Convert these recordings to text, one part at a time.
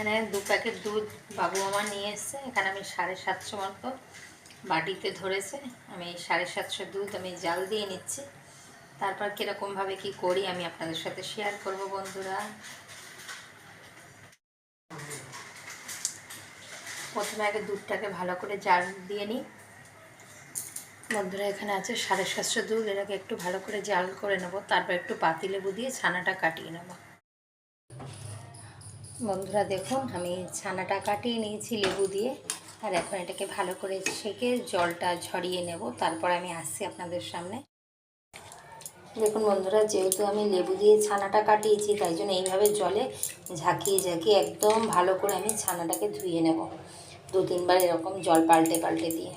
এখানে দু প্যাকেট দুধ বাবু আমার নিয়ে এসছে। এখানে আমি সাড়ে সাতশো মতো বাটিতে ধরেছে। আমি সাড়ে সাতশো দুধ আমি জাল দিয়ে নিচ্ছি। তারপর কীরকমভাবে কি করি আমি আপনাদের সাথে শেয়ার করব বন্ধুরা। প্রথমে আগে দুধটাকে ভালো করে জাল দিয়ে নিই। বন্ধুরা, এখানে আছে সাড়ে সাতশো দুধ। এটাকে একটু ভালো করে জাল করে নেব। তারপর একটু পাতিলেবু দিয়ে ছানাটা কাটিয়ে নেব। বন্ধুরা দেখুন, আমি ছানাটা কাটিয়ে নিয়েছি লেবু দিয়ে। আর এখন এটাকে ভালো করে সেকে জলটা ঝরিয়ে নেব। তারপর আমি আসছি আপনাদের সামনে। দেখুন বন্ধুরা, যেহেতু আমি লেবু দিয়ে ছানাটা কাটিয়েছি, তাই জন্য এইভাবে জলে ঝাঁকিয়ে ঝাঁকিয়ে একদম ভালো করে আমি ছানাটাকে ধুয়ে নেব। দু তিনবার এরকম জল পাল্টে পাল্টে দিয়ে।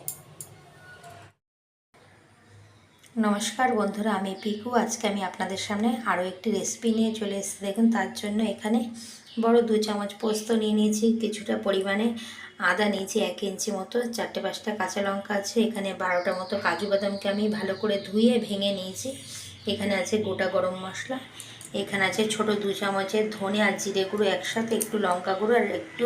নমস্কার বন্ধুরা, আমি পিকু। আজকে আমি আপনাদের সামনে আরও একটি রেসিপি নিয়ে চলে এসেছি। দেখুন, তার জন্য এখানে বড় দু চামচ পোস্ত নিয়ে নিয়েছি, কিছুটা পরিমাণে আদা নিয়েছি এক ইঞ্চি মতো, চারটে পাঁচটা কাঁচা লঙ্কা আছে, এখানে বারোটা মতো কাজু বাদামকে আমি ভালো করে ধুয়ে ভেঙে নিয়েছি। এখানে আছে গোটা গরম মশলা, এখানে আছে ছোট দু চামচের ধনে আর জিরে গুঁড়ো একসাথে, একটু লঙ্কা গুঁড়ো আর একটু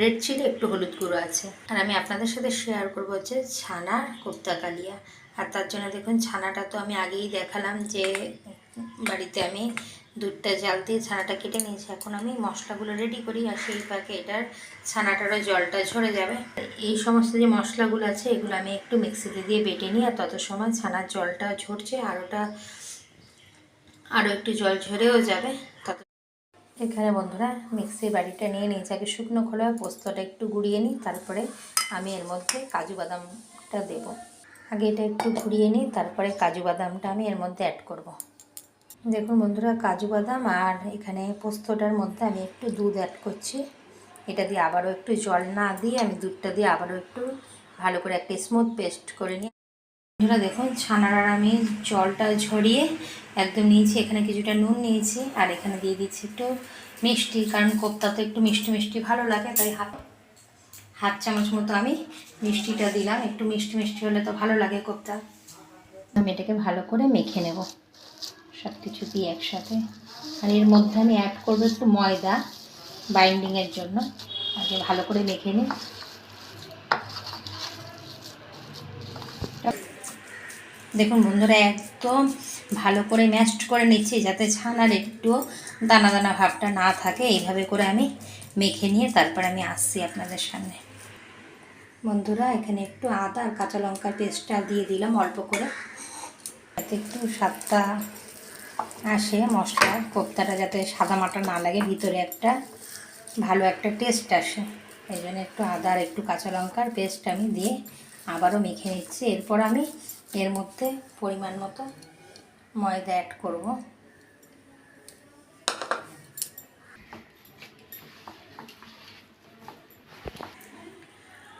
রেড চিলি, একটু হলুদ গুঁড়ো আছে। আর আমি আপনাদের সাথে শেয়ার করব হচ্ছে ছানার কোপ্তা কালিয়া আর তার জন্য দেখুন, ছানাটা তো আমি আগেই দেখালাম যে বাড়িতে আমি দুধটা জাল দিয়ে ছানাটা কেটে নিয়েছি। এখন আমি মশলাগুলো রেডি করি আর সেই পাকে এটার ছানাটারও জলটা ঝরে যাবে। এই সমস্ত যে মশলাগুলো আছে, এগুলো আমি একটু মিক্সিতে দিয়ে বেটে নিই আর তত সময় ছানার জলটা ঝরছে আর ওটা আরও একটু জল ঝরেও যাবে। তত এখানে বন্ধুরা মিক্সির বাড়িটা নিয়ে নিয়েছি। আগে শুকনো খোলা পোস্তটা একটু গুঁড়িয়ে নিই, তারপরে আমি এর মধ্যে কাজু বাদামটা দেব। আগে এটা একটু ঘুরিয়ে নিই, তারপরে কাজু বাদামটা আমি এর মধ্যে অ্যাড করব। দেখুন বন্ধুরা, কাজু বাদাম আর এখানে পোস্তটার মধ্যে আমি একটু দুধ অ্যাড করছি। এটা দিয়ে আবারও একটু জল না দিয়ে আমি দুধটা দিয়ে আবারও একটু ভালো করে একটা স্মুথ পেস্ট করে নিই বন্ধুরা দেখুন, ছানার আমি জলটা ঝরিয়ে একদম নিয়েছি। এখানে কিছুটা নুন নিয়েছি আর এখানে দিয়ে দিচ্ছি একটু মিষ্টি, কারণ কোপ্তা তো একটু মিষ্টি মিষ্টি ভালো লাগে, তাই হাত হাফ চামচ মতো আমি মিষ্টিটা দিলাম। একটু মিষ্টি মিষ্টি হলে তো ভালো লাগে কোপ্তা। আমি এটাকে ভালো করে মেখে নেব। সব কিছু দিয়ে একসাথে। আর এর মধ্যে আমি অ্যাড করব একটু ময়দা বাইন্ডিংয়ের জন্য। আগে ভালো করে মেখে নিই। দেখুন বন্ধুরা, একদম ভালো করে ম্যাশড করে নিচ্ছি যাতে ছানার একটু দানা দানা ভাবটা না থাকে। এইভাবে করে আমি মেখে নিয়ে তারপর আমি আসছি আপনাদের সামনে। বন্ধুরা, এখানে একটু আদা আর কাঁচা লঙ্কার পেস্টটা দিয়ে দিলাম অল্প করে। যাতে একটু স্বাদটা আসে মশলা কোপ্তাটা যাতে সাদা মাটা না লাগে, ভিতরে একটা ভালো একটা টেস্ট আসে। এই জন্য একটু আদা আর একটু কাঁচা লঙ্কার পেস্ট আমি দিয়ে আবারও মেখে নিচ্ছি। এরপর আমি এর মধ্যে পরিমাণ মতো ময়দা অ্যাড করব।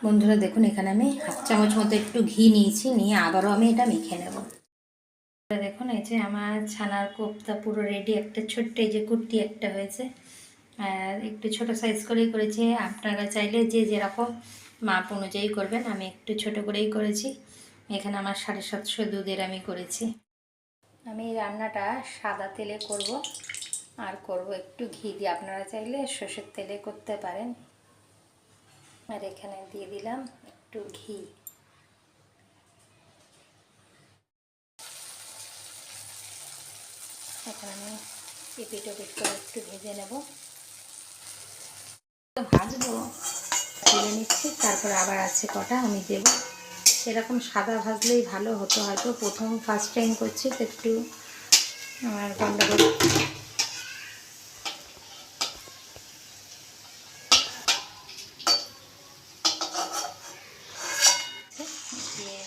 বন্ধুরা, দেখুন, এখানে আমি হাফ চামচ মতো একটু ঘি নিয়েছি, নিয়ে আবারও আমি এটা মেখে নেব। দেখুন, এই যে আমার ছানার কোপ্তা পুরো রেডি একটা ছোট্ট এই যে কুর্তি একটা হয়েছে। আর একটু ছোট সাইজ করেই করেছি। আপনারা চাইলে যে যেরকম মাপ অনুযায়ী করবেন, আমি একটু ছোট করেই করেছি। এখানে আমার সাড়ে সাতশো দুধের আমি করেছি। আমি রান্নাটা সাদা তেলে করব। আর করব একটু ঘি দিয়ে। আপনারা চাইলে সর্ষের তেলে করতে পারেন। আর এখানে দিয়ে দিলাম একটু ঘি। এখন আমি এপিট ওপিট করে একটু ভেজে নেব। ভাজবো তুলে নিচ্ছি তারপর আবার আছে কটা আমি দেব। সেরকম সাদা ভাজলেই ভালো হতো হয়তো প্রথম ফার্স্ট টাইম করছি তো একটু আমার গন্ডগোল।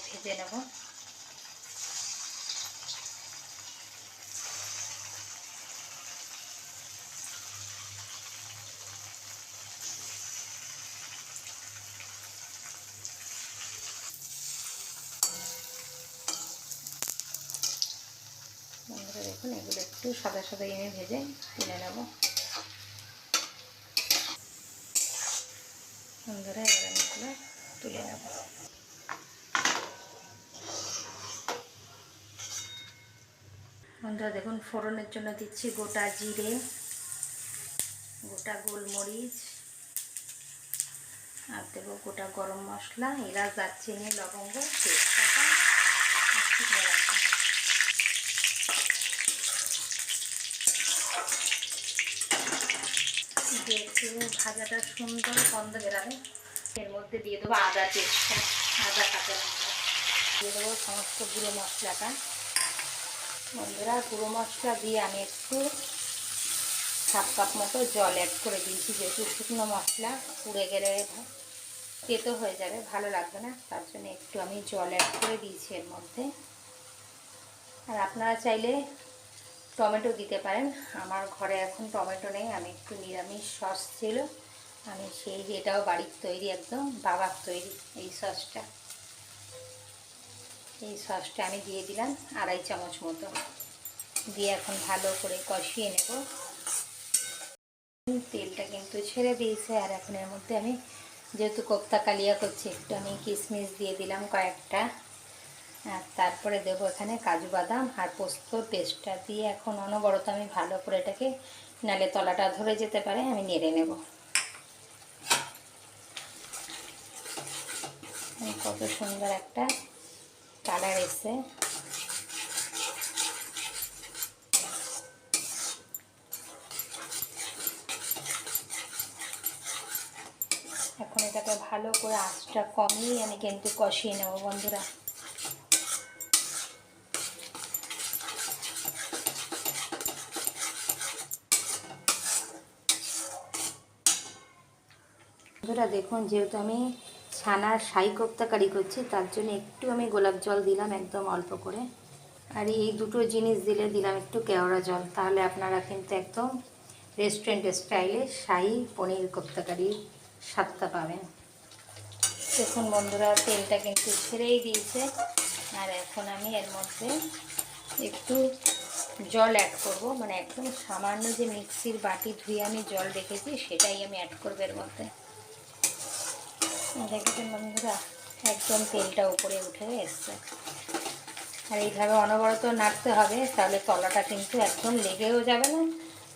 ভেজে নেব বন্ধুরা দেখুন এগুলো একটু সাদা সাদা এনে ভেজে তুলে নেব। এগুলো তুলে নেব। বন্ধুরা, দেখুন, ফোড়নের জন্য দিচ্ছি গোটা জিরে, গোটা গোলমরিচ, আর দেবো গোটা গরম মশলা, এলাচ, দারচিনি, লবঙ্গ, তেজপাতা আর শুকনো লঙ্কা দিয়ে একটু ভাজাটা সুন্দর গন্ধ বেরাবে। এর মধ্যে দিয়ে দেবো আদা তেজটা আদা কাঁচা লঙ্কা। দিয়ে দেবো সমস্ত গুঁড়ো মশলাটা। বন্ধুরা গুঁড়ো মশলা দিয়ে আমি একটু হাফ কাপ মতো জল অ্যাড করে দিয়েছি যেহেতু শুকনো মশলা পুড়ে গেলে তেতো হয়ে যাবে ভালো লাগবে না। তার জন্য একটু আমি জল অ্যাড করে দিয়েছি এর মধ্যে। আর আপনারা চাইলে টমেটো দিতে পারেন। আমার ঘরে এখন টমেটো নেই, আমি একটু নিরামিষ সস ছিল। আমি সেই এটাও বাড়ির তৈরি একদম, বাবার তৈরি এই সসটা। এই সসটা আমি দিয়ে দিলাম আড়াই চামচ মতো। দিয়ে এখন ভালো করে কষিয়ে নেব। তেলটা কিন্তু ছেড়ে দিয়েছে, আর এখন এর মধ্যে আমি যেহেতু কোপ্তা কালিয়া করছি, একটু আমি কিশমিশ দিয়ে দিলাম কয়েকটা। আর তারপরে দেবো এখানে কাজু বাদাম আর পোস্ত পেস্টটা দিয়ে এখন অনবরত আমি ভালো করে এটাকে নালে তলাটা ধরে যেতে পারে, আমি নেড়ে নেব। কত সুন্দর একটা কালার এসে এখন এটাকে ভালো করে আঁচটা কমিয়ে আমি কিন্তু কষিয়ে নেব বন্ধুরা। বন্ধুরা, দেখুন, যেহেতু আমি ছানার সাই কোপ্তা কারি করছি, তার জন্য একটু আমি গোলাপ জল দিলাম একদম অল্প করে। আর এই দুটো জিনিস দিলে দিলাম একটু কেওড়া জল। তাহলে আপনারা কিন্তু একদম রেস্টুরেন্ট স্টাইলে শাহি পনির কোপ্তা কারির স্বাদটা পাবেন। দেখুন বন্ধুরা, তেলটা কিন্তু ছেড়েই দিয়েছে। আর এখন আমি এর মধ্যে একটু জল অ্যাড করব। মানে একদম সামান্য যে মিক্সির বাটি ধুয়ে আমি জল রেখেছি, সেটাই আমি অ্যাড করব এর মধ্যে। একদম তেলটা উপরে উঠে এসছে। আর এইভাবে অনবরত নাড়তে হবে, তাহলে তলাটা কিন্তু একদম লেগেও যাবে না।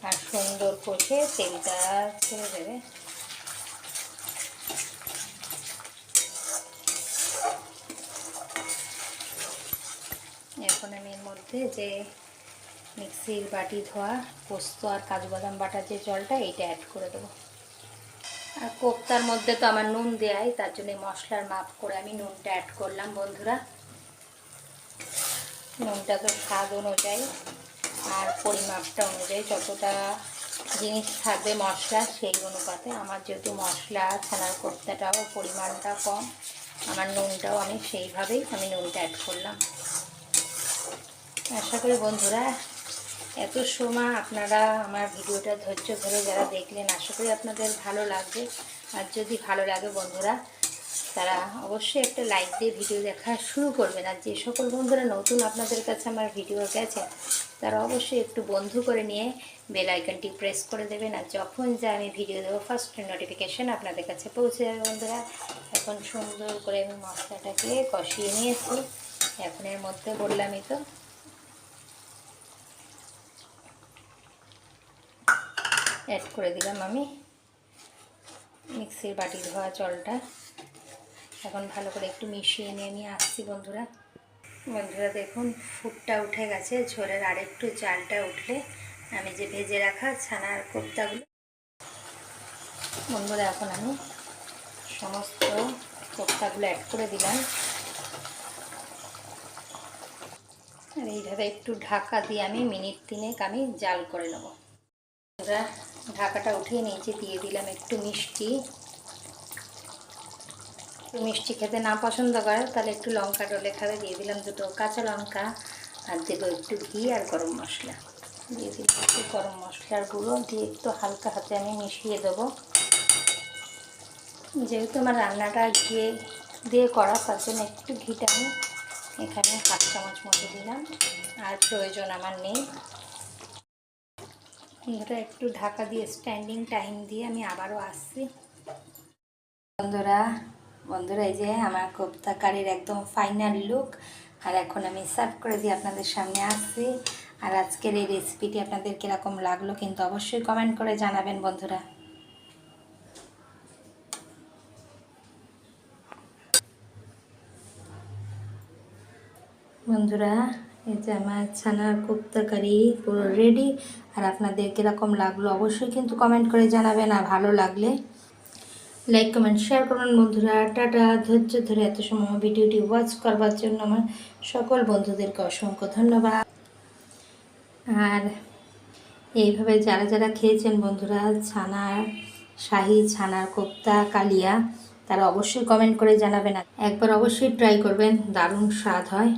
আর সুন্দর কষে তেলটা ছেড়ে দেবে। এখন আমি এর মধ্যে যে মিক্সির বাটি ধোয়া পোস্ত আর কাজু বাদাম বাটার যে জলটা, এইটা অ্যাড করে দেবো। আর কোপ্তার মধ্যে তো আমার নুন দেয়াই, তার জন্য মশলার মাপ করে আমি নুনটা অ্যাড করলাম বন্ধুরা। নুনটা তো স্বাদ অনুযায়ী আর পরিমাপটা অনুযায়ী যতটা জিনিস থাকবে মশলা সেই অনুপাতে আমার যেহেতু মশলা ছানার কোপ্তাটাও পরিমাণটা কম, আমার নুনটাও আমি সেইভাবেই আমি নুনটা অ্যাড করলাম। আশা করি বন্ধুরা এত সময় আপনারা আমার ভিডিওটা ধৈর্য ধরে যারা দেখলেন, আশা করি আপনাদের ভালো লাগবে। আর যদি ভালো লাগে বন্ধুরা, তারা অবশ্যই একটা লাইক দিয়ে ভিডিও দেখা শুরু করবেন। আর যে সকল বন্ধুরা নতুন আপনাদের কাছে আমার ভিডিও গেছে তারা অবশ্যই একটু বন্ধু করে নিয়ে বেল আইকনটি প্রেস করে দেবেন। আর যখন যা আমি ভিডিও দেবো ফার্স্ট নোটিফিকেশান আপনাদের কাছে পৌঁছে যাবে বন্ধুরা। এখন সুন্দর করে আমি মশলাটাকে কষিয়ে নিয়েছি। এখন এর মধ্যে বললামই তো অ্যাড করে দিলাম আমি। মিক্সির বাটি ধোয়া জলটা। এখন ভালো করে একটু মিশিয়ে নিয়ে নিয়ে আসছি বন্ধুরা। বন্ধুরা দেখুন, ফুটটা উঠে গেছে, ঝোলের আরেকটু চালটা উঠলে আমি যে ভেজে রাখা ছানার কোপ্তাগুলো। বন্ধুরা, এখন আমি সমস্ত কোপ্তাগুলো অ্যাড করে দিলাম। আর এইভাবে একটু ঢাকা দিয়ে আমি মিনিট তিনেক আমি জাল করে নেব। ঢাকাটা উঠিয়ে নিয়েছি, দিয়ে দিলাম একটু মিষ্টি। মিষ্টি খেতে না পছন্দ করে তাহলে একটু লঙ্কা ডলে খাবে, দিয়ে দিলাম দুটো কাঁচা লঙ্কা। আর দেবো একটু ঘি আর গরম মশলা। দিয়ে দিলাম একটু গরম মশলার গুঁড়ো, দিয়ে একটু হালকা হাতে আমি মিশিয়ে দেবো। যেহেতু আমার রান্নাটা ঘিয়ে দিয়ে করা, তার জন্য একটু ঘিটা আমি এখানে হাফ চামচ মতো দিলাম। আর প্রয়োজন আমার নেই। এটা একটু ঢাকা দিয়ে স্ট্যান্ডিং টাইম দিয়ে আমি আবারও আসছি। বন্ধুরা বন্ধুরা, এই যে আমার কোপ্তা কারির একদম ফাইনাল লুক আর এখন আমি সার্ভ করে দিয়ে আপনাদের সামনে আসছি। আর আজকের এই রেসিপিটি আপনাদের কীরকম লাগল কিন্তু অবশ্যই কমেন্ট করে জানাবেন, বন্ধুরা। বন্ধুরা এই যে আমার ছানার কোপ্তা কারি পুরো রেডি আর আপনাদের কীরকম লাগল অবশ্যই কিন্তু কমেন্ট করে জানাবেন, আর ভালো লাগলে লাইক কমেন্ট শেয়ার করুন বন্ধুরা। টাটা, ধৈর্য ধরে এত সময় ভিডিওটি ওয়াচ করবার জন্য আমার সকল বন্ধুদেরকে অসংখ্য ধন্যবাদ। আর এইভাবে যারা যারা খেয়েছেন বন্ধুরা, ছানা, শাহি, ছানার কোপ্তা, কালিয়া, তারা অবশ্যই কমেন্ট করে জানাবেন। একবার অবশ্যই ট্রাই করবেন, দারুণ স্বাদ হয়।